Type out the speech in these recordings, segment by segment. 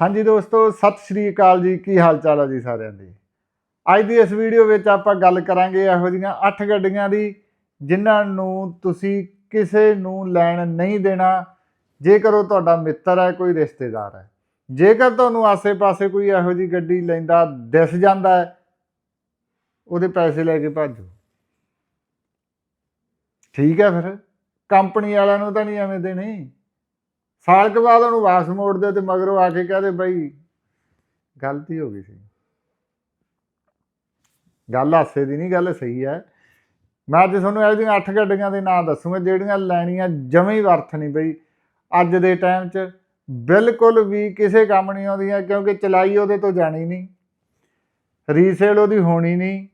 ਹਾਂਜੀ ਦੋਸਤੋ, ਸਤਿ ਸ਼੍ਰੀ ਅਕਾਲ ਜੀ। ਕੀ ਹਾਲ ਚਾਲ ਹੈ ਜੀ ਸਾਰਿਆਂ ਦੀ? ਅੱਜ ਦੀ ਇਸ ਵੀਡੀਓ ਵਿੱਚ ਆਪਾਂ ਗੱਲ ਕਰਾਂਗੇ ਇਹੋ ਜਿਹੀਆਂ 8 ਗੱਡੀਆਂ ਦੀ, ਜਿਨ੍ਹਾਂ ਨੂੰ ਤੁਸੀਂ ਕਿਸੇ ਨੂੰ ਲੈਣ ਨਹੀਂ ਦੇਣਾ। ਜੇਕਰ ਉਹ ਤੁਹਾਡਾ ਮਿੱਤਰ ਹੈ, ਕੋਈ ਰਿਸ਼ਤੇਦਾਰ ਹੈ। ਜੇਕਰ ਤੁਹਾਨੂੰ ਆਸੇ-ਪਾਸੇ ਕੋਈ ਇਹੋ ਜਿਹੀ ਗੱਡੀ ਲੈਂਦਾ, ਦਿਸ ਜਾਂਦਾ ਹੈ, ਉਹਦੇ ਪੈਸੇ ਲੈ ਕੇ ਭੱਜੋ। ਠੀਕ ਹੈ ਫਿਰ? ਕੰਪਨੀ ਵਾਲਿਆਂ ਨੂੰ ਤਾਂ ਨਹੀਂ ਐਵੇਂ ਦੇਣੇ। ਸਾਲ ਕੁ ਬਾਅਦ ਉਹਨੂੰ ਵਾਪਸ ਮੋੜ ਦਿਓ ਤੇ ਮਗਰੋਂ ਆ ਕੇ ਕਹਦੇ ਬਈ, ਗਲਤੀ ਹੋ ਗਈ ਸੀ। ਗੱਲ ਹਾਸੇ ਦੀ ਨਹੀਂ, ਗੱਲ ਸਹੀ ਹੈ। ਮੈਂ ਅੱਜ ਤੁਹਾਨੂੰ ਇਹੋ ਜਿਹੀਆਂ ਅੱਠ ਗੱਡੀਆਂ ਦੇ ਨਾਂ ਦੱਸੂਗਾ, ਜਿਹੜੀਆਂ ਲੈਣੀਆਂ ਜਮੇ ਹੀ ਵਰਥ ਨਹੀਂ ਬਈ। ਅੱਜ ਦੇ ਟਾਈਮ 'ਚ ਬਿਲਕੁਲ ਵੀ ਕਿਸੇ ਕੰਮ ਨਹੀਂ ਆਉਂਦੀਆਂ, ਕਿਉਂਕਿ ਚਲਾਈ ਉਹਦੇ ਤੋਂ ਜਾਣੀ ਨਹੀਂ। ਰੀਸੇਲ ਉਹਦੀ ਹੋਣੀ ਨਹੀਂ।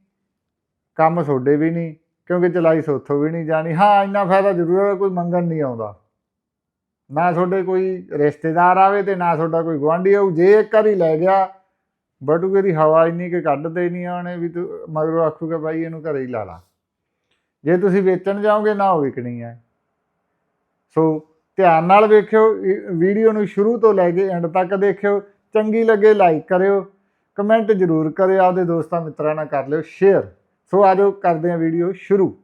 ਕੰਮ ਤੁਹਾਡੇ ਵੀ ਨਹੀਂ, ਕਿਉਂਕਿ ਚਲਾਈ ਸੋਥੋਂ ਵੀ ਨਹੀਂ ਜਾਣੀ। ਹਾਂ, ਇੰਨਾ ਫਾਇਦਾ ਜ਼ਰੂਰ ਹੈ, ਕੋਈ ਮੰਗਣ ਨਹੀਂ ਆਉਂਦਾ। ਨਾ ਤੁਹਾਡੇ ਕੋਈ ਰਿਸ਼ਤੇਦਾਰ ਆਵੇ ਤੇ ਨਾ ਤੁਹਾਡਾ ਕੋਈ ਗੁਆਂਢੀ ਆਊ, ਜੇ ਇੱਕ ਵਾਰੀ ਲੈ ਗਿਆ, ਬਟੂਏ ਦੀ ਹਵਾ ਇੰਨੀ ਕਿ ਕੱਢਦੇ ਨਹੀਂ ਆਉਣੇ ਵੀ ਤੂੰ, ਮਗਰੋਂ ਆਖੂਗਾ ਭਾਈ ਇਹਨੂੰ ਘਰੇ ਹੀ ਲਾ ਲਾ। ਜੇ ਤੁਸੀਂ ਵੇਚਣ ਜਾਓਗੇ, ਨਾ ਉਹ ਵਿਕਣੀ ਹੈ। ਸੋ ਧਿਆਨ ਨਾਲ ਵੇਖਿਓ ਵੀਡੀਓ ਨੂੰ ਸ਼ੁਰੂ ਤੋਂ ਲੈ ਕੇ ਐਂਡ ਤੱਕ ਦੇਖਿਓ, ਚੰਗੀ ਲੱਗੇ ਲਾਈਕ ਕਰਿਓ ਕਮੈਂਟ ਜ਼ਰੂਰ ਕਰਿਓ, ਆਪਦੇ ਦੋਸਤਾਂ ਮਿੱਤਰਾਂ ਨਾਲ ਕਰ ਲਿਓ ਸ਼ੇਅਰ ਸੋ ਆਜੋ ਕਰਦੇ ਹਾਂ ਵੀਡੀਓ ਸ਼ੁਰੂ।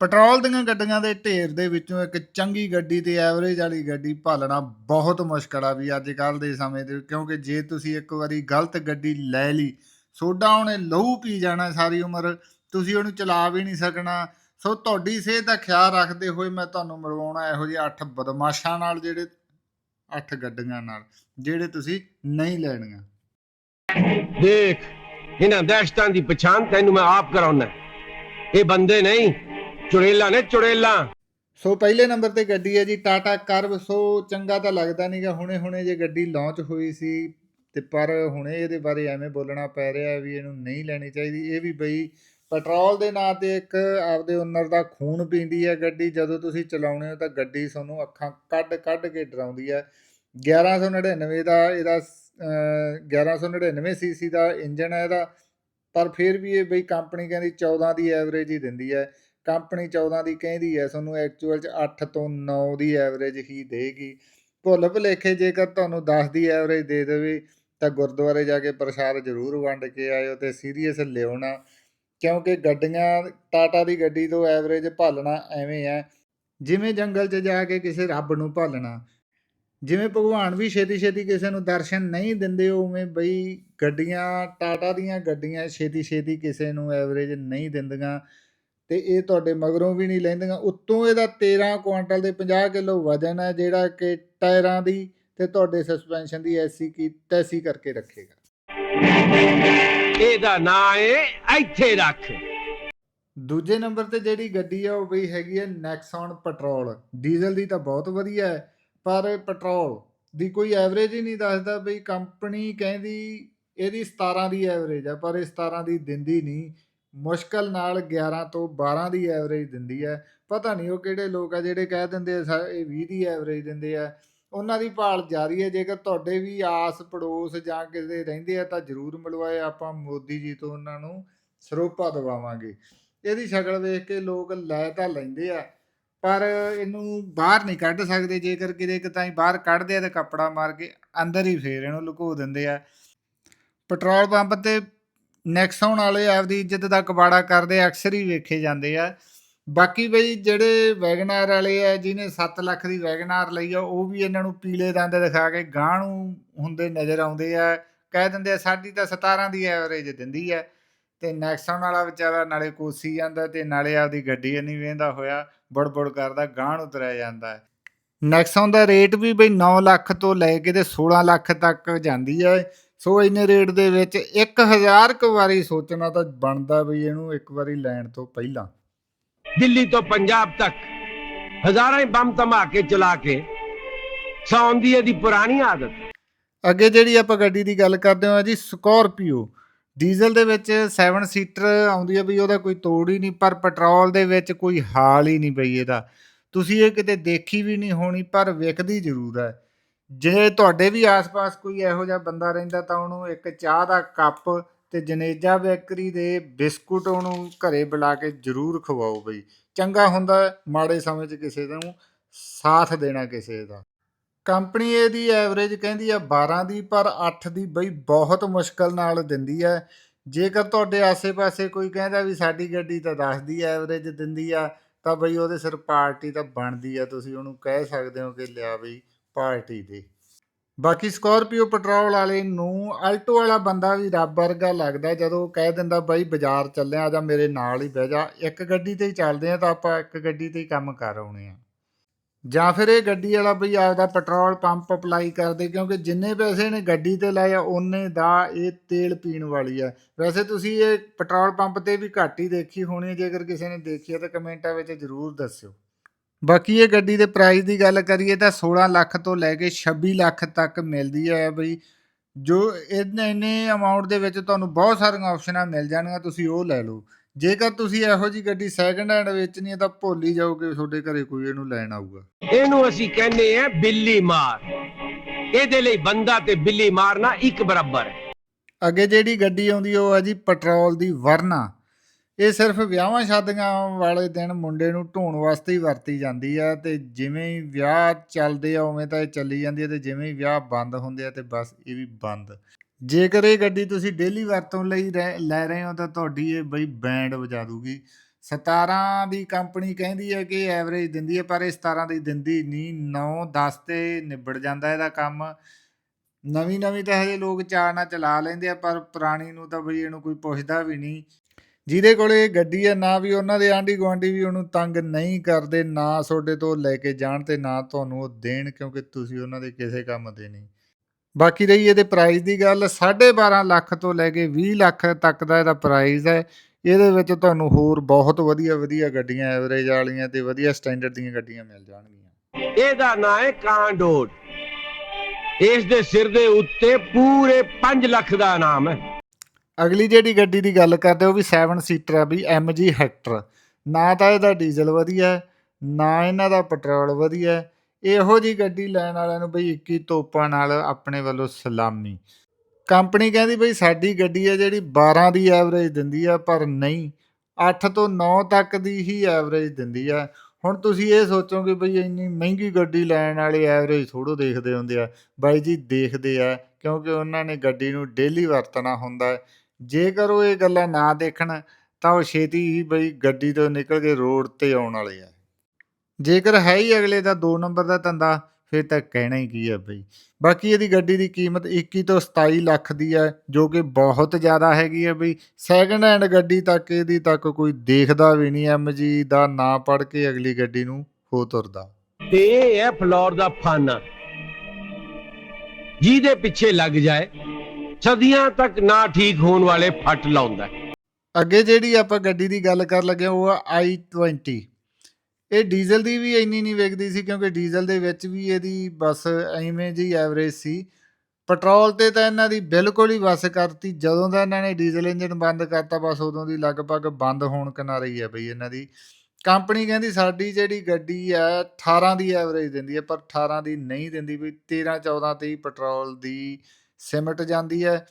ਪੈਟਰੋਲ ਦੀਆਂ ਗੱਡੀਆਂ ਦੇ ਢੇਰ ਦੇ ਵਿੱਚੋਂ ਇੱਕ ਚੰਗੀ ਗੱਡੀ ਤੇ ਐਵਰੇਜ ਵਾਲੀ ਗੱਡੀ ਭਾਲਣਾ ਬਹੁਤ ਮੁਸ਼ਕਲ ਆ ਵੀ ਅੱਜ ਕੱਲ ਦੇ ਸਮੇਂ ਦੇ ਕਿਉਂਕਿ ਜੇ ਤੁਸੀਂ ਇੱਕ ਵਾਰੀ ਗਲਤ ਗੱਡੀ ਲੈ ਲਈ, ਸੋਡਾ ਉਹਨੇ ਲਹੂ ਪੀ ਜਾਣਾ ਸਾਰੀ ਉਮਰ, ਤੁਸੀਂ ਉਹਨੂੰ ਚਲਾ ਵੀ ਨਹੀਂ ਸਕਣਾ। ਸੋ ਤੁਹਾਡੀ ਸਿਹਤ ਦਾ ਖਿਆਲ ਰੱਖਦੇ ਹੋਏ ਮੈਂ ਤੁਹਾਨੂੰ ਮਿਲਵਾਉਣਾ ਇਹੋ ਜਿਹੇ ਅੱਠ ਬਦਮਾਸ਼ਾਂ ਨਾਲ ਜਿਹੜੇ ਅੱਠ ਗੱਡੀਆਂ ਨਾਲ, ਜਿਹੜੇ ਤੁਸੀਂ ਨਹੀਂ ਲੈਣੀਆਂ। ਦੇਖ, ਇਹਨਾਂ ਦਹਿਸ਼ਤਾਂ ਦੀ ਪਛਾਣ ਤੈਨੂੰ ਮੈਂ ਆਪ ਕਰਾਉਣਾ ਇਹ ਬੰਦੇ ਨਹੀਂ ਚੁੜੇਲਾ ਨੇ ਚੁੜੇਲਾ। ਸੋ ਪਹਿਲੇ ਨੰਬਰ ਤੇ ਗੱਡੀ ਹੈ ਜੀ ਟਾਟਾ ਕਰਵ ਸੋ ਚੰਗਾ ਤਾਂ ਲੱਗਦਾ ਨਹੀਂਗਾ ਹੁਣੇ ਹੁਣੇ ਜੇ ਗੱਡੀ ਲਾਂਚ ਹੋਈ ਸੀ ਤੇ ਪਰ ਹੁਣੇ ਇਹਦੇ ਬਾਰੇ ਐਵੇਂ ਬੋਲਣਾ ਪੈ ਰਿਹਾ ਵੀ ਇਹਨੂੰ ਨਹੀਂ ਲੈਣੀ ਚਾਹੀਦੀ। ਇਹ ਵੀ ਬਈ ਪੈਟਰੋਲ ਦੇ ਨਾਂ ਤੇ ਇੱਕ ਆਪਦੇ ਓਨਰ ਦਾ ਖੂਨ ਪੀਂਦੀ ਹੈ ਗੱਡੀ। ਜਦੋਂ ਤੁਸੀਂ ਚਲਾਉਣੇ ਹੋ ਤਾਂ ਗੱਡੀ ਤੁਹਾਨੂੰ ਅੱਖਾਂ ਕੱਢ ਕੱਢ ਕੇ ਡਰਾਉਂਦੀ ਹੈ। 1199 ਦਾ ਇਹਦਾ ਅਹ, 1199 ਸੀਸੀ ਦਾ ਇੰਜਨ ਹੈ ਇਹਦਾ। ਪਰ ਫਿਰ ਵੀ ਇਹ ਬਈ ਕੰਪਨੀ ਕਹਿੰਦੀ 14 ਦੀ ਐਵਰੇਜ ਹੀ ਦਿੰਦੀ ਹੈ। ਕੰਪਨੀ 14 ਦੀ ਕਹਿੰਦੀ ਹੈ, ਤੁਹਾਨੂੰ ਐਕਚੁਅਲ ਚ 8 ਤੋਂ 9 ਦੀ ਐਵਰੇਜ ਹੀ ਦੇਗੀ। ਭੁੱਲ ਭੁਲੇਖੇ ਜੇਕਰ ਤੁਹਾਨੂੰ 10 ਦੀ ਐਵਰੇਜ ਦੇ ਦੇਵੇ, ਤਾਂ ਗੁਰਦੁਆਰੇ ਜਾ ਕੇ ਪ੍ਰਸ਼ਾਦ ਜ਼ਰੂਰ ਵੰਡ ਕੇ ਆਇਓ ਤੇ ਸੀਰੀਅਸ ਲਿਓ ਕਿਉਂਕਿ ਗੱਡੀਆਂ, ਟਾਟਾ ਦੀ ਗੱਡੀ ਤੋਂ ਐਵਰੇਜ ਭਾਲਣਾ ਐਵੇਂ ਹੈ, ਜਿਵੇਂ ਜੰਗਲ 'ਚ ਜਾ ਕੇ ਕਿਸੇ ਰੱਬ ਨੂੰ ਭਾਲਣਾ। ਜਿਵੇਂ ਭਗਵਾਨ ਵੀ ਛੇਤੀ ਛੇਤੀ ਕਿਸੇ ਨੂੰ ਦਰਸ਼ਨ ਨਹੀਂ ਦਿੰਦੇ, ਉਵੇਂ ਬਈ ਗੱਡੀਆਂ, ਟਾਟਾ ਦੀਆਂ ਗੱਡੀਆਂ ਛੇਤੀ ਛੇਤੀ ਕਿਸੇ ਨੂੰ ਐਵਰੇਜ ਨਹੀਂ ਦਿੰਦੀਆਂ। ਤੇ ਇਹ ਤੁਹਾਡੇ ਮਗਰੋਂ ਵੀ ਨਹੀਂ ਲੈਂਦੀਆਂ। ਉੱਤੋਂ ਇਹਦਾ 13 ਕੁਆਂਟਲ ਦੇ 50 ਕਿਲੋ ਵਜ਼ਨ ਹੈ ਜਿਹੜਾ ਕਿ ਟਾਇਰਾਂ ਦੀ ਤੇ ਤੁਹਾਡੇ ਸਸਪੈਂਸ਼ਨ ਦੀ ਐਸੀ ਕੀ ਤੈਸੀ ਕਰਕੇ ਰੱਖੇਗਾ। ਇਹਦਾ ਨਾਂ ਏ ਇੱਥੇ ਰੱਖ। ਦੂਜੇ ਨੰਬਰ ਤੇ ਜਿਹੜੀ ਗੱਡੀ ਆ ਉਹ ਬਈ ਹੈਗੀ ਹੈ ਨੈਕਸਨ ਪੈਟਰੋਲ ਡੀਜ਼ਲ ਦੀ ਤਾਂ ਬਹੁਤ ਵਧੀਆ ਹੈ ਪਰ ਪੈਟਰੋਲ ਦੀ ਕੋਈ ਐਵਰੇਜ ਹੀ ਨਹੀਂ ਦੱਸਦਾ ਬਈ ਕੰਪਨੀ ਕਹਿੰਦੀ ਇਹਦੀ 17 ਦੀ ਐਵਰੇਜ ਆ ਪਰ ਇਹ 17 ਦੀ ਦਿੰਦੀ ਨਹੀਂ। ਮੁਸ਼ਕਲ ਨਾਲ 11 ਤੋਂ 12 ਦੀ ਐਵਰੇਜ ਦਿੰਦੀ ਹੈ। ਪਤਾ ਨਹੀਂ ਉਹ ਕਿਹੜੇ ਲੋਕ ਆ ਜਿਹੜੇ ਕਹਿ ਦਿੰਦੇ ਆ ਇਹ 20 ਦੀ ਐਵਰੇਜ ਦਿੰਦੇ ਆ। ਉਹਨਾਂ ਦੀ ਭਾਲ ਜਾਰੀ ਹੈ, ਜੇਕਰ ਤੁਹਾਡੇ ਵੀ ਆਸ ਪੜੋਸ ਜਾਂ ਕਿਸੇ ਰਹਿੰਦੇ ਆ, ਤਾਂ ਜ਼ਰੂਰ ਮਿਲਵਾਏ ਆਪਾਂ ਮੋਦੀ ਜੀ ਤੋਂ ਉਹਨਾਂ ਨੂੰ ਸਰੋਪਾ ਦਵਾਵਾਂਗੇ। ਇਹਦੀ ਸ਼ਕਲ ਵੇਖ ਕੇ ਲੋਕ ਲੈ ਤਾਂ ਲੈਂਦੇ ਆ, ਪਰ ਇਹਨੂੰ ਬਾਹਰ ਨਹੀਂ ਕੱਢ ਸਕਦੇ। ਜੇਕਰ ਕਿਤੇ ਕਿਤਾਂ ਬਾਹਰ ਕੱਢਦੇ ਆ ਤਾਂ ਕੱਪੜਾ ਮਾਰ ਕੇ ਅੰਦਰ ਹੀ ਫੇਰ ਇਹਨੂੰ ਲੁਕੋ ਦਿੰਦੇ ਆ। ਪੈਟਰੋਲ ਪੰਪ ਤੇ ਨੈਕਸਨ ਵਾਲੇ ਆਪਦੀ ਇੱਜ਼ਤ ਦਾ ਕਬਾੜਾ ਕਰਦੇ ਅਕਸਰ ਹੀ ਵੇਖੇ ਜਾਂਦੇ ਆ। ਬਾਕੀ ਬਈ ਜਿਹੜੇ ਵੈਗਨਾਰ ਵਾਲੇ ਆ, ਜਿਹਨੇ 7 ਲੱਖ ਦੀ ਵੈਗਨਾਰ ਲਈ ਆ, ਉਹ ਵੀ ਇਹਨਾਂ ਨੂੰ ਪੀਲੇ ਦੰਦ ਦਿਖਾ ਕੇ ਗਾਂ ਨੂੰ ਹੁੰਦੇ ਨਜ਼ਰ ਆਉਂਦੇ ਆ। ਕਹਿ ਦਿੰਦੇ ਆ, ਸਾਡੀ ਤਾਂ 17 ਦੀ ਐਵਰੇਜ ਦਿੰਦੀ ਆ। ਤੇ ਨੈਕਸਨ ਵਾਲਾ ਵਿਚਾਰਾ ਨਾਲੇ ਕੋਸੀ ਜਾਂਦਾ ਤੇ ਨਾਲੇ ਆਪਦੀ ਗੱਡੀ ਨਹੀਂ ਵੇਂਦਾ ਹੋਇਆ, ਬੜਬੜ ਕਰਦਾ ਗਾਂ ਨੂੰ ਤੁਰਿਆ ਜਾਂਦਾ। ਹੈ ਨੈਕਸਨ ਦਾ ਰੇਟ ਵੀ ਬਈ 9 ਲੱਖ ਤੋਂ ਲੈ ਕੇ ਤੇ 16 ਲੱਖ ਤੱਕ ਜਾਂਦੀ ਹੈ ਸੋ ਇੰਨੇ ਰੇਟ ਦੇ ਵਿੱਚ 1000 ਕੁ ਵਾਰੀ ਸੋਚਣਾ ਤਾਂ ਬਣਦਾ ਬਈ ਇਹਨੂੰ ਇੱਕ ਵਾਰੀ ਲੈਣ ਤੋਂ ਪਹਿਲਾਂ। ਦਿੱਲੀ ਤੋਂ ਪੰਜਾਬ ਤੱਕ ਹਜ਼ਾਰਾਂ ਹੀ ਬੰਮ ਧਮਾਕੇ ਚਲਾ ਕੇ ਸੌਣ ਦੀ ਇਹਦੀ ਪੁਰਾਣੀ ਆਦਤ। ਅੱਗੇ ਜਿਹੜੀ ਆਪਾਂ ਗੱਡੀ ਦੀ ਗੱਲ ਕਰਦੇ ਹਾਂ ਜੀ ਸਕੋਰਪੀਓ। ਡੀਜ਼ਲ ਦੇ ਵਿੱਚ 7 ਸੀਟਰ ਆਉਂਦੀ ਹੈ ਵੀ ਉਹਦਾ ਕੋਈ ਤੋੜ ਹੀ ਨਹੀਂ ਪਰ ਪੈਟਰੋਲ ਦੇ ਵਿੱਚ ਕੋਈ ਹਾਲ ਹੀ ਨਹੀਂ ਬਈ ਇਹਦਾ। ਤੁਸੀਂ ਇਹ ਕਿਤੇ ਦੇਖੀ ਵੀ ਨਹੀਂ ਹੋਣੀ ਪਰ ਵਿਕਦੀ ਜ਼ਰੂਰ ਹੈ। ਜੇ ਤੁਹਾਡੇ ਵੀ ਆਸ-ਪਾਸ ਕੋਈ ਇਹੋ ਜਿਹਾ ਬੰਦਾ ਰਹਿੰਦਾ ਤਾਂ ਉਹਨੂੰ ਇੱਕ ਚਾਹ ਦਾ ਕੱਪ ਤੇ ਜਨੇਜਾ ਬੇਕਰੀ ਦੇ ਬਿਸਕੁਟ ਉਹਨੂੰ ਘਰੇ ਬੁਲਾ ਕੇ ਜ਼ਰੂਰ ਖਵਾਓ ਬਈ। ਚੰਗਾ ਹੁੰਦਾ ਮਾੜੇ ਸਮੇਂ 'ਚ ਕਿਸੇ ਨੂੰ ਸਾਥ ਦੇਣਾ ਕਿਸੇ ਦਾ। ਕੰਪਨੀ ਇਹਦੀ ਐਵਰੇਜ ਕਹਿੰਦੀ ਆ 12 ਦੀ, ਪਰ 8 ਦੀ ਬਈ ਬਹੁਤ ਮੁਸ਼ਕਲ ਨਾਲ ਦਿੰਦੀ ਹੈ ਜੇਕਰ ਤੁਹਾਡੇ ਆਸੇ-ਪਾਸੇ ਕੋਈ ਕਹਿੰਦਾ ਵੀ ਸਾਡੀ ਗੱਡੀ ਤਾਂ 10 ਦੀ ਐਵਰੇਜ ਦਿੰਦੀ ਆ, ਤਾਂ ਬਈ ਉਹਦੇ ਸਿਰ ਪਾਰਟੀ ਤਾਂ ਬਣਦੀ ਆ, ਤੁਸੀਂ ਉਹਨੂੰ ਕਹਿ ਸਕਦੇ ਹੋ ਕਿ ਲਿਆ ਬਈ ਪਾਰਟੀ ਦੇ। ਬਾਕੀ ਸਕੋਰਪੀਓ ਪੈਟਰੋਲ ਵਾਲੇ ਨੂੰ ਆਲਟੋ ਵਾਲਾ ਬੰਦਾ ਵੀ ਰੱਬ ਵਰਗਾ ਲੱਗਦਾ, ਜਦੋਂ ਕਹਿ ਦਿੰਦਾ, ਬਾਈ, ਬਾਜ਼ਾਰ ਚੱਲਿਆ ਜਾਂ ਮੇਰੇ ਨਾਲ ਹੀ ਬਹਿ ਜਾ, ਇੱਕ ਗੱਡੀ ਤੇ ਹੀ ਚੱਲਦੇ ਆ ਤਾਂ ਆਪਾਂ ਇੱਕ ਗੱਡੀ ਤੇ ਹੀ ਕੰਮ ਕਰ ਆਉਣੇ ਆ। ਜਾਂ ਫਿਰ ਇਹ ਗੱਡੀ ਵਾਲਾ ਬਈ ਆਪਦਾ ਪੈਟਰੋਲ ਪੰਪ ਅਪਲਾਈ ਕਰਦੇ, ਕਿਉਂਕਿ ਜਿੰਨੇ ਪੈਸੇ ਨੇ ਗੱਡੀ ਤੇ ਲਾਏ ਆ ਉਹਨੇ ਦਾ ਇਹ ਤੇਲ ਪੀਣ ਵਾਲੀ ਆ। ਵੈਸੇ ਤੁਸੀਂ ਇਹ ਪੈਟਰੋਲ ਪੰਪ ਤੇ ਵੀ ਘੱਟ ਹੀ ਦੇਖੀ ਹੋਣੀ ਹੈ। ਜੇਕਰ ਕਿਸੇ ਨੇ ਦੇਖੀ ਹੈ ਤਾਂ ਕਮੈਂਟਾਂ ਵਿੱਚ ਜ਼ਰੂਰ ਦੱਸਿਓ। ਬਾਕੀ ਇਹ ਗੱਡੀ ਦੇ ਪ੍ਰਾਈਸ ਦੀ ਗੱਲ ਕਰੀਏ ਤਾਂ 16 ਲੱਖ ਤੋਂ ਲੈ ਕੇ 26 ਲੱਖ ਤੱਕ ਮਿਲਦੀ ਹੈ ਬਈ। ਜੋ ਇੰਨੇ ਇੰਨੇ ਅਮਾਉਂਟ ਦੇ ਵਿੱਚ ਤੁਹਾਨੂੰ ਬਹੁਤ ਸਾਰੀਆਂ ਆਪਸ਼ਨਾਂ ਮਿਲ ਜਾਣਗੀਆਂ ਤੁਸੀਂ ਉਹ ਲੈ ਲਓ। ਜੇਕਰ ਤੁਸੀਂ ਇਹੋ ਜੀ ਗੱਡੀ ਸੈਕੰਡ ਹੈਂਡ ਵੇਚਣੀ ਹੈ ਤਾਂ ਭੁੱਲ ਹੀ ਜਾਓਗੇ ਤੁਹਾਡੇ ਘਰੇ ਕੋਈ ਇਹਨੂੰ ਲੈਣ ਆਊਗਾ। ਇਹਨੂੰ ਅਸੀਂ ਕਹਿੰਦੇ ਆ ਬਿੱਲੀ ਮਾਰ। ਇਹਦੇ ਲਈ ਬੰਦਾ ਤੇ ਬਿੱਲੀ ਮਾਰਨਾ ਇੱਕ ਬਰਾਬਰ। ਹੈ ਅੱਗੇ ਜਿਹੜੀ ਗੱਡੀ ਆਉਂਦੀ ਉਹ ਹੈ ਜੀ ਪੈਟਰੋਲ ਦੀ ਵਰਨਾ। ਇਹ ਸਿਰਫ ਵਿਆਹਾਂ ਸ਼ਾਦੀਆਂ ਵਾਲੇ ਦਿਨ ਮੁੰਡੇ ਨੂੰ ਢੋਣ ਵਾਸਤੇ ਹੀ ਵਰਤੀ ਜਾਂਦੀ ਆ ਤੇ ਜਿਵੇਂ ਹੀ ਵਿਆਹ ਚੱਲਦੇ ਆ, ਉਵੇਂ ਤਾਂ ਇਹ ਚੱਲੀ ਜਾਂਦੀ ਹੈ ਤੇ ਜਿਵੇਂ ਹੀ ਵਿਆਹ ਬੰਦ ਹੁੰਦੇ ਆ ਤੇ ਬਸ ਇਹ ਵੀ ਬੰਦ। ਜੇਕਰ ਇਹ ਗੱਡੀ ਤੁਸੀਂ ਡੇਲੀ ਵਰਤੋਂ ਲਈ ਰਹਿ- ਲੈ ਰਹੇ ਹੋ ਤਾਂ ਤੁਹਾਡੀ ਇਹ ਬਈ ਬੈਂਡ ਵਜਾ ਦੂਗੀ। 17 ਦੀ ਕੰਪਨੀ ਕਹਿੰਦੀ ਹੈ ਕਿ ਐਵਰੇਜ ਦਿੰਦੀ ਹੈ ਪਰ ਇਹ 17 ਦੀ ਦਿੰਦੀ ਨਹੀਂ 9 10 ਤੇ ਨਿਬੜ ਜਾਂਦਾ ਇਹਦਾ ਕੰਮ। ਨਵੀਂ ਨਵੀਂ ਤਾਂ ਹਜੇ ਲੋਕ ਚਾਅ ਨਾਲ ਚਲਾ ਲੈਂਦੇ ਆ, ਪਰ ਪੁਰਾਣੀ ਨੂੰ ਤਾਂ ਬਈ ਇਹਨੂੰ ਕੋਈ ਪੁੱਛਦਾ ਵੀ ਨਹੀਂ। ਜਿਹਦੇ ਕੋਲੇ ਇਹ ਗੱਡੀ ਆ, ਨਾ ਵੀ ਉਹਨਾਂ ਦੇ ਆਂਢੀ ਗੁਆਂਢੀ ਵੀ ਉਹਨੂੰ ਤੰਗ ਨਹੀਂ ਕਰਦੇ, ਨਾ ਤੁਹਾਡੇ ਤੋਂ ਲੈ ਕੇ ਜਾਣ ਤੇ ਨਾ ਤੁਹਾਨੂੰ ਉਹ ਦੇਣ ਕਿਉਂਕਿ ਤੁਸੀਂ ਉਹਨਾਂ ਦੇ ਕਿਸੇ ਕੰਮ ਦੇ ਨਹੀਂ। ਬਾਕੀ ਰਹੀ ਇਹਦੇ ਪ੍ਰਾਈਸ ਦੀ ਗੱਲ 12.5 ਲੱਖ ਤੋਂ ਲੈ ਕੇ 20 ਲੱਖ ਤੱਕ ਦਾ ਇਹਦਾ ਪ੍ਰਾਈਸ ਹੈ। ਇਹਦੇ ਵਿੱਚ ਤੁਹਾਨੂੰ ਹੋਰ ਬਹੁਤ ਵਧੀਆ ਵਧੀਆ ਗੱਡੀਆਂ ਐਵਰੇਜ ਵਾਲੀਆਂ ਤੇ ਵਧੀਆ ਸਟੈਂਡਰਡ ਦੀਆਂ ਗੱਡੀਆਂ ਮਿਲ ਜਾਣਗੀਆਂ। ਇਹਦਾ ਨਾਂ ਹੈ ਕਾਂਡੋਟ। ਇਸ ਦੇ ਸਿਰ ਦੇ ਉੱਤੇ ਪੂਰੇ 5 ਲੱਖ ਦਾ ਇਨਾਮ ਹੈ। ਅਗਲੀ ਜਿਹੜੀ ਗੱਡੀ ਦੀ ਗੱਲ ਕਰਦੇ ਉਹ ਵੀ 7 ਸੀਟਰ ਆ ਵੀ MG ਹੈਕਟਰ ਨਾ ਤਾਂ ਇਹਦਾ ਡੀਜ਼ਲ ਵਧੀਆ ਨਾ ਇਹਨਾਂ ਦਾ ਪੈਟਰੋਲ ਵਧੀਆ ਇਹੋ ਜੀ ਗੱਡੀ ਲੈਣ ਵਾਲਿਆਂ ਨੂੰ ਬਈ 21 ਤੋਪਾਂ ਨਾਲ ਆਪਣੇ ਵੱਲੋਂ ਸਲਾਮੀ। ਕੰਪਨੀ ਕਹਿੰਦੀ ਬਈ ਸਾਡੀ ਗੱਡੀ ਹੈ ਜਿਹੜੀ 12 ਦੀ ਐਵਰੇਜ ਦਿੰਦੀ ਆ, ਪਰ ਨਹੀਂ 8 ਤੋਂ 9 ਤੱਕ ਦੀ ਹੀ ਐਵਰੇਜ ਦਿੰਦੀ ਆ। ਹੁਣ ਤੁਸੀਂ ਇਹ ਸੋਚੋਗੇ ਬਈ ਇੰਨੀ ਮਹਿੰਗੀ ਗੱਡੀ ਲੈਣ ਵਾਲੇ ਐਵਰੇਜ ਥੋੜੋ ਦੇਖਦੇ ਹੁੰਦੇ ਆ। ਬਾਈ ਜੀ ਦੇਖਦੇ ਆ, ਕਿਉਂਕਿ ਉਹਨਾਂ ਨੇ ਗੱਡੀ ਨੂੰ ਡੇਲੀ ਵਰਤਣਾ ਹੁੰਦਾ ਜੇਕਰ ਉਹ ਇਹ ਗੱਲਾਂ ਨਾ ਦੇਖਣ, ਤਾਂ ਉਹ ਛੇਤੀ ਹੀ ਬਈ ਗੱਡੀ ਤੋਂ ਨਿਕਲ ਕੇ ਰੋਡ ਤੇ ਆਉਣ ਵਾਲੇ ਆ। ਜੇਕਰ ਹੈ ਹੀ ਅਗਲੇ ਦਾ 2 ਨੰਬਰ ਦਾ ਧੰਦਾ, ਫਿਰ ਤਾਂ ਕਹਿਣਾ ਹੀ ਕੀ ਹੈ ਬਈ। ਬਾਕੀ ਇਹਦੀ ਗੱਡੀ ਦੀ ਕੀਮਤ 21 ਤੋਂ 27 ਲੱਖ ਦੀ ਹੈ ਜੋ ਕਿ ਬਹੁਤ ਜ਼ਿਆਦਾ ਹੈਗੀ ਹੈ ਬਈ। ਸੈਕੰਡ ਹੈਂਡ ਗੱਡੀ ਤੱਕ ਇਹਦੀ ਤੱਕ ਕੋਈ ਦੇਖਦਾ ਵੀ ਨਹੀਂ ਐਮਜੀ ਦਾ, ਨਾਂ ਪੜ ਕੇ ਅਗਲੀ ਗੱਡੀ ਨੂੰ ਹੋ ਤੁਰਦਾ। ਤੇ ਇਹ ਹੈ ਫਲੋਰ ਦਾ ਫਨ। ਜਿਹਦੇ ਪਿੱਛੇ ਲੱਗ ਜਾਏ ਸਦੀਆਂ ਤੱਕ ਨਾ ਠੀਕ ਹੋਣ ਵਾਲੇ ਫੱਟ ਲਾਉਂਦਾ ਅੱਗੇ ਜਿਹੜੀ ਆਪਾਂ ਗੱਡੀ ਦੀ ਗੱਲ ਕਰ ਲੱਗੇ ਹਾਂ, ਉਹ ਆ i20 ਇਹ ਡੀਜ਼ਲ ਦੀ ਵੀ ਇੰਨੀ ਨਹੀਂ ਵਿਕਦੀ ਸੀ ਕਿਉਂਕਿ ਡੀਜ਼ਲ ਦੇ ਵਿੱਚ ਵੀ ਇਹਦੀ ਬਸ ਐਵੇਂ ਜੀ ਐਵਰੇਜ ਸੀ। ਪੈਟਰੋਲ ਤੇ ਤਾਂ ਇਹਨਾਂ ਦੀ ਬਿਲਕੁਲ ਹੀ ਵਸ ਕਰਤੀ। ਜਦੋਂ ਦਾ ਇਹਨਾਂ ਨੇ ਡੀਜ਼ਲ ਇੰਜਨ ਬੰਦ ਕਰਤਾ ਬਸ ਉਦੋਂ ਦੀ ਲਗਭਗ ਬੰਦ ਹੋਣ ਕਿਨਾਰੇ ਹੀ ਹੈ ਬਈ ਇਹਨਾਂ ਦੀ। ਕੰਪਨੀ ਕਹਿੰਦੀ ਸਾਡੀ ਜਿਹੜੀ ਗੱਡੀ ਹੈ 18 ਦੀ ਐਵਰੇਜ ਦਿੰਦੀ ਹੈ ਪਰ 18 ਦੀ ਨਹੀਂ ਦਿੰਦੀ ਵੀ 13 14 ਤੇ ਹੀ ਪੈਟਰੋਲ ਦੀ ਸਿਮਟ ਜਾਂਦੀ ਹੈ।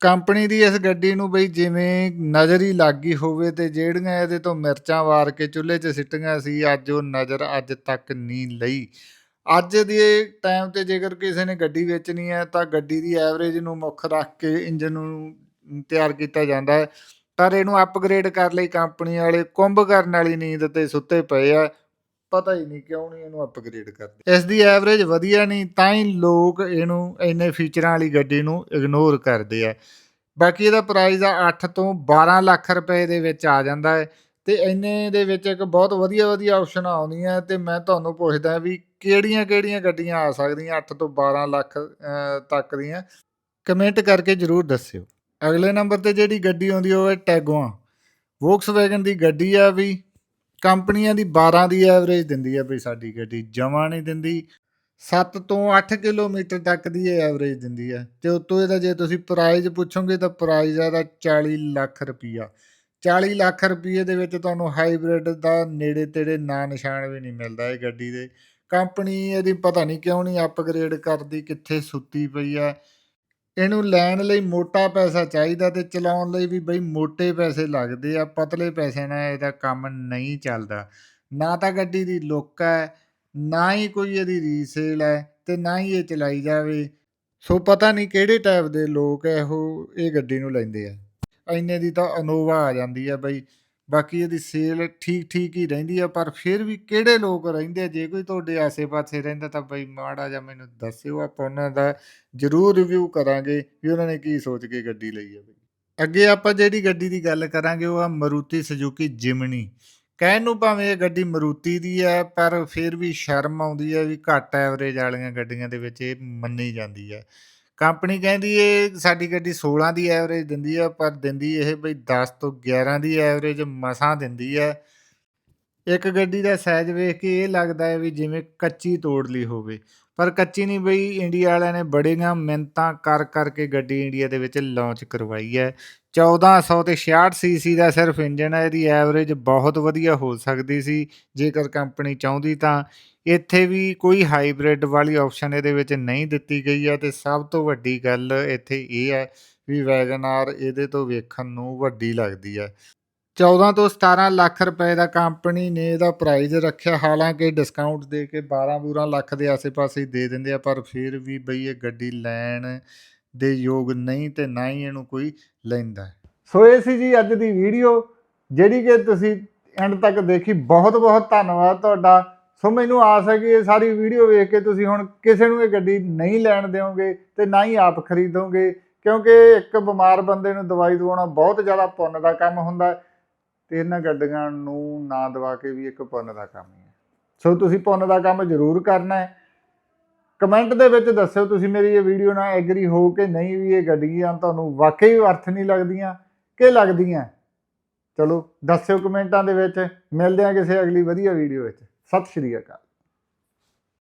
ਕੰਪਨੀ ਦੀ ਇਸ ਗੱਡੀ ਨੂੰ ਬਈ ਜਿਵੇਂ ਨਜ਼ਰ ਹੀ ਲੱਗ ਗਈ ਹੋਵੇ ਤੇ ਜਿਹੜੀਆਂ ਇਹਦੇ ਤੋਂ ਮਿਰਚਾਂ ਵਾਰ ਕੇ ਚੁੱਲ੍ਹੇ 'ਚ ਸਿੱਟੀਆਂ ਸੀ, ਅੱਜ ਉਹ ਨਜ਼ਰ ਅੱਜ ਤੱਕ ਨਹੀਂ ਲਈ। ਅੱਜ ਦੇ ਟਾਈਮ ਤੇ ਜੇਕਰ ਕਿਸੇ ਨੇ ਗੱਡੀ ਵੇਚਣੀ ਹੈ ਤਾਂ ਗੱਡੀ ਦੀ ਐਵਰੇਜ ਨੂੰ ਮੁੱਖ ਰੱਖ ਕੇ ਇੰਜਨ ਨੂੰ ਤਿਆਰ ਕੀਤਾ ਜਾਂਦਾ ਹੈ। ਪਰ ਇਹਨੂੰ ਅਪਗ੍ਰੇਡ ਕਰ ਲਈ ਕੰਪਨੀ ਵਾਲੇ, ਕੁੰਭ ਕਰਨ ਵਾਲੀ ਨੀਂਦ ਤੇ ਸੁੱਤੇ ਪਏ ਆ। ਪਤਾ ਹੀ ਨਹੀਂ ਕਿਉਂ ਨਹੀਂ ਇਹਨੂੰ ਅਪਗ੍ਰੇਡ ਕਰਦੇ। ਇਸ ਦੀ ਐਵਰੇਜ ਵਧੀਆ ਨਹੀਂ, ਤਾਂ ਹੀ ਲੋਕ ਇਹਨੂੰ ਇੰਨੇ ਫੀਚਰਾਂ ਵਾਲੀ ਗੱਡੀ ਨੂੰ ਇਗਨੋਰ ਕਰਦੇ ਆ। ਬਾਕੀ ਇਹਦਾ ਪ੍ਰਾਈਸ ਆ 8 ਤੋਂ 12 ਲੱਖ ਰੁਪਏ ਦੇ ਵਿੱਚ ਆ ਜਾਂਦਾ ਹੈ। ਤੇ ਇੰਨੇ ਦੇ ਵਿੱਚ ਇੱਕ ਬਹੁਤ ਵਧੀਆ ਵਧੀਆ ਆਪਸ਼ਨ ਆਉਂਦੀਆਂ ਤੇ ਮੈਂ ਤੁਹਾਨੂੰ ਪੁੱਛਦਾ ਵੀ ਕਿਹੜੀਆਂ ਕਿਹੜੀਆਂ ਗੱਡੀਆਂ ਆ ਸਕਦੀਆਂ 8 ਤੋਂ 12 ਲੱਖ ਤੱਕ ਦੀਆਂ? ਕਮੈਂਟ ਕਰਕੇ ਜਰੂਰ ਦੱਸਿਓ। ਅਗਲੇ ਨੰਬਰ ਤੇ ਜਿਹੜੀ ਗੱਡੀ ਆਉਂਦੀ ਉਹ ਹੈ ਟੈਗੋਆ। ਵੋਕਸਵੈਗਨ ਦੀ ਗੱਡੀ ਆ ਵੀ ਕੰਪਨੀਆਂ ਦੀ 12 ਦੀ ਐਵਰੇਜ ਦਿੰਦੀ ਹੈ ਵੀ ਸਾਡੀ ਗੱਡੀ, ਜਮਾਂ ਨਹੀਂ ਦਿੰਦੀ। 7 ਤੋਂ 8 ਕਿਲੋਮੀਟਰ ਤੱਕ ਦੀ ਇਹ ਐਵਰੇਜ ਦਿੰਦੀ ਹੈ ਤੇ ਉਤੋਂ ਇਹਦਾ ਜੇ ਤੁਸੀਂ ਪ੍ਰਾਈਜ਼ ਪੁੱਛੋਗੇ ਤਾਂ ਪ੍ਰਾਈਜ਼ ਇਹਦਾ 40 ਲੱਖ ਰੁਪਈਆ। 40 ਲੱਖ ਰੁਪਏ ਦੇ ਵਿੱਚ ਤੁਹਾਨੂੰ ਹਾਈਬ੍ਰਿਡ ਦਾ ਨੇੜੇ ਤੇੜੇ ਨਾਂ ਨਿਸ਼ਾਨ ਵੀ ਨਹੀਂ ਮਿਲਦਾ ਇਹ ਗੱਡੀ ਦੇ। ਕੰਪਨੀ ਇਹਦੀ ਪਤਾ ਨਹੀਂ ਕਿਉਂ ਨਹੀਂ ਅਪਗ੍ਰੇਡ ਕਰਦੀ, ਕਿੱਥੇ ਸੁੱਤੀ ਪਈ ਆ। ਇਹਨੂੰ ਲੈਣ ਲਈ ਮੋਟਾ ਪੈਸਾ ਚਾਹੀਦਾ ਤੇ ਚਲਾਉਣ ਲਈ ਵੀ ਬਈ ਮੋਟੇ ਪੈਸੇ ਲੱਗਦੇ ਆ, ਪਤਲੇ ਪੈਸੇ ਨਾਲ ਇਹਦਾ ਕੰਮ ਨਹੀਂ ਚੱਲਦਾ। ਨਾ ਤਾਂ ਗੱਡੀ ਦੀ ਲੁੱਕ ਹੈ, ਨਾ ਹੀ ਕੋਈ ਇਹਦੀ ਰੀਸੇਲ ਹੈ ਤੇ ਨਾ ਹੀ ਇਹ ਚਲਾਈ ਜਾਵੇ। ਸੋ ਪਤਾ ਨਹੀਂ ਕਿਹੜੇ ਟਾਈਪ ਦੇ ਲੋਕ ਇਹੋ ਇਹ ਗੱਡੀ ਨੂੰ ਲੈਂਦੇ ਆ। ਇੰਨੇ ਦੀ ਤਾਂ ਅਨੋਵਾ ਆ ਜਾਂਦੀ ਆ ਬਈ। ਬਾਕੀ ਇਹਦੀ ਸੇਲ ਠੀਕ ਠੀਕ ਹੀ ਰਹਿੰਦੀ ਆ, ਪਰ ਫਿਰ ਵੀ ਕਿਹੜੇ ਲੋਕ ਰਹਿੰਦੇ ਆ? ਜੇ ਕੋਈ ਤੁਹਾਡੇ ਆਸੇ-ਪਾਸੇ ਰਹਿੰਦਾ ਤਾਂ ਬਈ ਮਾੜਾ ਜਿਹਾ ਮੈਨੂੰ ਦੱਸਿਓ, ਆਪਾਂ ਉਹਨਾਂ ਦਾ ਜ਼ਰੂਰ ਰਿਵਿਊ ਕਰਾਂਗੇ ਵੀ ਉਹਨਾਂ ਨੇ ਕੀ ਸੋਚ ਕੇ ਗੱਡੀ ਲਈ ਆ ਬਈ। ਅੱਗੇ ਆਪਾਂ ਜਿਹੜੀ ਗੱਡੀ ਦੀ ਗੱਲ ਕਰਾਂਗੇ, ਉਹ ਆ ਮਰੂਤੀ ਸੁਜ਼ੂਕੀ ਜਿਮਨੀ ਕਹਿਣ ਨੂੰ ਭਾਵੇਂ ਇਹ ਗੱਡੀ ਮਰੂਤੀ ਦੀ ਹੈ ਪਰ ਫਿਰ ਵੀ ਸ਼ਰਮ ਆਉਂਦੀ ਹੈ ਵੀ ਘੱਟ ਐਵਰੇਜ ਵਾਲੀਆਂ ਗੱਡੀਆਂ ਦੇ ਵਿੱਚ ਇਹ ਮੰਨੀ ਜਾਂਦੀ ਹੈ ਕੰਪਨੀ ਕਹਿੰਦੀ ਇਹ ਸਾਡੀ ਗੱਡੀ 16 ਦੀ ਐਵਰੇਜ ਦਿੰਦੀ ਹੈ ਪਰ ਦਿੰਦੀ ਇਹ ਬਈ 10 ਤੋਂ 11 ਦੀ ਐਵਰੇਜ ਮਸਾਂ ਦਿੰਦੀ ਹੈ ਇੱਕ ਗੱਡੀ ਦਾ ਸਾਈਜ਼ ਵੇਖ ਕੇ ਇਹ ਲੱਗਦਾ ਹੈ ਵੀ ਜਿਵੇਂ ਕੱਚੀ ਤੋੜ ਲਈ ਹੋਵੇ। ਪਰ ਕੱਚੀ ਨਹੀਂ ਬਈ, ਇੰਡੀਆ ਵਾਲਿਆਂ ਨੇ ਬੜੀਆਂ ਮਿਹਨਤਾਂ ਕਰ ਕਰਕੇ ਗੱਡੀ ਇੰਡੀਆ ਦੇ ਵਿੱਚ ਲਾਂਚ ਕਰਵਾਈ ਹੈ। 1400 ਤੇ 66 ਸੀਸੀ ਦਾ ਸਿਰਫ ਇੰਜਨ ਹੈ, ਇਹਦੀ ਐਵਰੇਜ ਬਹੁਤ ਵਧੀਆ ਹੋ ਸਕਦੀ ਸੀ। ਜੇਕਰ ਕੰਪਨੀ ਚਾਹੁੰਦੀ ਤਾਂ ਇੱਥੇ ਵੀ ਕੋਈ ਹਾਈਬ੍ਰਿਡ ਵਾਲੀ ਆਪਸ਼ਨ ਇਹਦੇ ਵਿੱਚ ਨਹੀਂ ਦਿੱਤੀ ਗਈ ਹੈ ਤੇ ਸਭ ਤੋਂ ਵੱਡੀ ਗੱਲ ਇੱਥੇ ਇਹ ਹੈ ਵੀ ਵੈਗਨਾਰ ਇਹਦੇ ਤੋਂ ਵੇਖਣ ਨੂੰ ਵੱਡੀ ਲੱਗਦੀ ਹੈ। 14 ਤੋਂ 17 ਲੱਖ ਰੁਪਏ ਦਾ ਕੰਪਨੀ ਨੇ ਇਹਦਾ ਪ੍ਰਾਈਸ ਰੱਖਿਆ। ਹਾਲਾਂਕਿ ਡਿਸਕਾਊਂਟ ਦੇ ਕੇ 12-12 ਲੱਖ ਦੇ ਆਸੇ-ਪਾਸੇ ਦੇ ਦਿੰਦੇ ਆ, ਪਰ ਫਿਰ ਵੀ ਬਈ ਇਹ ਗੱਡੀ ਲੈਣ ਦੇ ਯੋਗ ਨਹੀਂ ਤੇ ਨਾ ਹੀ ਇਹਨੂੰ ਕੋਈ ਲੈਂਦਾ। ਸੋ ਇਹ ਸੀ ਜੀ ਅੱਜ ਦੀ ਵੀਡੀਓ ਜਿਹੜੀ ਕਿ ਤੁਸੀਂ ਐਂਡ ਤੱਕ ਦੇਖੀ। ਬਹੁਤ ਬਹੁਤ ਧੰਨਵਾਦ ਤੁਹਾਡਾ। ਸੋ ਮੈਨੂੰ ਆਸ ਹੈ ਕਿ ਇਹ ਸਾਰੀ ਵੀਡੀਓ ਵੇਖ ਕੇ ਤੁਸੀਂ ਹੁਣ ਕਿਸੇ ਨੂੰ ਇਹ ਗੱਡੀ ਨਹੀਂ ਲੈਣ ਦਿਓਗੇ ਤੇ ਨਾ ਹੀ ਆਪ ਖਰੀਦੋਗੇ, ਕਿਉਂਕਿ ਇੱਕ ਬਿਮਾਰ ਬੰਦੇ ਨੂੰ ਦਵਾਈ ਦਵਾਉਣਾ ਬਹੁਤ ਜ਼ਿਆਦਾ ਪੁੰਨ ਦਾ ਕੰਮ ਹੁੰਦਾ ਹੈ। ਤੇ ਇਹਨਾਂ ਗੱਡੀਆਂ ਨੂੰ ਨਾ ਦਵਾ ਕੇ ਵੀ ਇੱਕ ਪੁੰਨ ਦਾ ਕੰਮ ਹੀ ਹੈ। ਸੋ ਤੁਸੀਂ ਪੁੰਨ ਦਾ ਕੰਮ ਜ਼ਰੂਰ ਕਰਨਾ ਹੈ। ਕਮੈਂਟ ਦੇ ਵਿੱਚ ਦੱਸਿਓ ਤੁਸੀਂ ਮੇਰੀ ਇਹ ਵੀਡੀਓ ਨਾਲ ਐਗਰੀ ਹੋ ਕਿ ਨਹੀਂ ਵੀ ਇਹ ਗੱਡੀਆਂ ਤੁਹਾਨੂੰ ਵਾਕਈ ਅਰਥ ਨਹੀਂ ਲੱਗਦੀਆਂ ਕਿ ਲੱਗਦੀਆਂ। ਚਲੋ, ਦੱਸਿਓ ਕਮੈਂਟਾਂ ਦੇ ਵਿੱਚ। ਮਿਲਦੇ ਹਾਂ ਕਿਸੇ ਅਗਲੀ ਵਧੀਆ ਵੀਡੀਓ ਵਿੱਚ। ਸਤਿ ਸ਼੍ਰੀ ਅਕਾਲ।